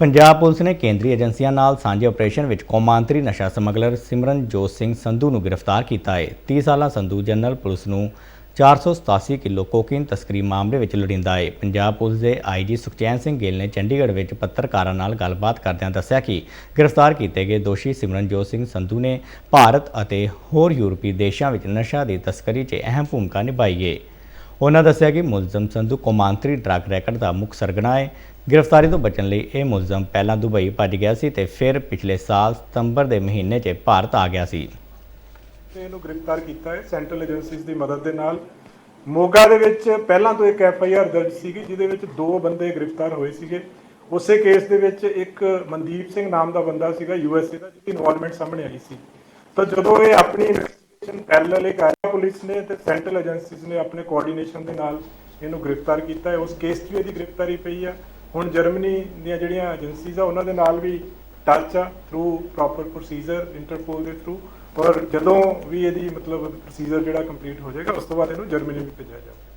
Punjab police ਨੇ ਕੇਂਦਰੀ ਏਜੰਸੀਆਂ ਨਾਲ ਸਾਂਝੇ ਆਪਰੇਸ਼ਨ ਵਿੱਚ ਕੌਮਾਂਤਰੀ ਨਸ਼ਾ ਸਮਗਲਰ ਸਿਮਰਨਜੋਤ ਸਿੰਘ ਸੰਧੂ ਨੂੰ ਗ੍ਰਿਫਤਾਰ ਕੀਤਾ ਹੈ। 30 ਸਾਲਾ ਸੰਧੂ ਜਨਰਲ ਪੁਲਿਸ ਨੂੰ 487 ਕਿਲੋ ਕੋਕੀਨ ਤਸਕਰੀ ਮਾਮਲੇ ਵਿੱਚ ਲੋੜੀਂਦਾ ਹੈ। ਪੰਜਾਬ ਪੁਲਿਸ ਦੇ ਆਈਜੀ ਸੁਖਚੈਨ ਸਿੰਘ ਗਿੱਲ ਨੇ ਚੰਡੀਗੜ੍ਹ ਵਿੱਚ ਪੱਤਰਕਾਰਾਂ ਨਾਲ ਗੱਲਬਾਤ ਕਰਦਿਆਂ ਦੱਸਿਆ ਕਿ ਗ੍ਰਿਫਤਾਰ ਕੀਤੇ ਗਏ ਦੋਸ਼ੀ ਸਿਮਰਨਜੋਤ ਸਿੰਘ ਸੰਧੂ ਨੇ ਭਾਰਤ ਅਤੇ ਹੋਰ ਯੂਰਪੀ ਦੇਸ਼ਾਂ ਵਿੱਚ ਨਸ਼ਾ ਦੀ ਤਸਕਰੀ 'ਚ ਅਹਿਮ ਭੂਮਿਕਾ ਨਿਭਾਈ ਹੈ ਉਹਨਾਂ ਦੱਸਿਆ ਕਿ ਮੁਲਜ਼ਮ ਸੰਧੂ ਕੌਮਾਂਤਰੀ ਡਰੱਗ ਰੈਕਟ ਦਾ ਮੁੱਖ ਸਰਗਣਾ ਹੈ ਗ੍ਰਿਫਤਾਰੀ ਤੋਂ ਬਚਣ ਲਈ ਇਹ ਮੁਲਜ਼ਮ ਪਹਿਲਾਂ ਦੁਬਈ ਭੱਜ ਗਿਆ ਸੀ ਤੇ ਫਿਰ ਪਿਛਲੇ ਸਾਲ ਸਤੰਬਰ ਦੇ ਮਹੀਨੇ 'ਚ ਭਾਰਤ ਆ ਗਿਆ ਸੀ। ਤੇ ਇਹਨੂੰ ਗ੍ਰਿਫਤਾਰ ਕੀਤਾ ਹੈ ਸੈਂਟਰਲ ਏਜੰਸੀਜ਼ ਦੀ ਮਦਦ ਦੇ ਨਾਲ। ਮੋਗਾ ਦੇ ਵਿੱਚ ਪਹਿਲਾਂ ਤੋਂ ਇੱਕ ਐਫ ਆਈ ਆਰ ਦਰਜ ਸੀਗੀ, ਜਿਹਦੇ ਵਿੱਚ ਦੋ ਬੰਦੇ ਗ੍ਰਿਫਤਾਰ ਹੋਏ ਸੀਗੇ। ਉਸੇ ਕੇਸ ਦੇ ਵਿੱਚ ਇੱਕ ਮਨਦੀਪ ਸਿੰਘ ਨਾਮ ਦਾ ਬੰਦਾ ਸੀਗਾ, ਯੂ ਐਸ ਏ ਦਾ, ਜਿਹਦੀ ਇਨਵੋਲਵਮੈਂਟ ਸਾਹਮਣੇ ਆਈ ਸੀ। ਤਾਂ ਜਦੋਂ ਇਹ ਆਪਣੀ ਇਨਵੈਸਟੀਗੇਸ਼ਨ ਪੈਰਲਲ ਇਹ ਕਰ ਪੁਲਿਸ ਨੇ ਤੇ ਸੈਂਟਰਲ ਏਜੰਸੀਜ਼ ਨੇ ਆਪਣੇ ਕੋਆਰਡੀਨੇਸ਼ਨ ਦੇ ਨਾਲ ਇਹਨੂੰ ਗ੍ਰਿਫਤਾਰ ਕੀਤਾ ਹੈ। ਉਸ ਕੇਸ 'ਚ ਵੀ ਇਹਦੀ ਗ੍ਰਿਫਤਾਰੀ ਪਈ ਆ। ਹੁਣ ਜਰਮਨੀ ਦੀਆਂ ਜਿਹੜੀਆਂ ਏਜੰਸੀਜ਼ ਆ, ਉਹਨਾਂ ਦੇ ਨਾਲ ਵੀ ਟੱਚ ਆ ਥਰੂ ਪ੍ਰੋਪਰ ਪ੍ਰੋਸੀਜਰ ਇੰਟਰਪੋਲ ਦੇ ਥਰੂ ਔਰ ਜਦੋਂ ਵੀ ਇਹਦੀ ਮਤਲਬ ਪ੍ਰੋਸੀਜਰ ਜਿਹੜਾ ਕੰਪਲੀਟ ਹੋ ਜਾਏਗਾ, ਉਸ ਤੋਂ ਬਾਅਦ ਇਹਨੂੰ ਜਰਮਨੀ ਵੀ ਭੇਜਿਆ ਜਾਊਗਾ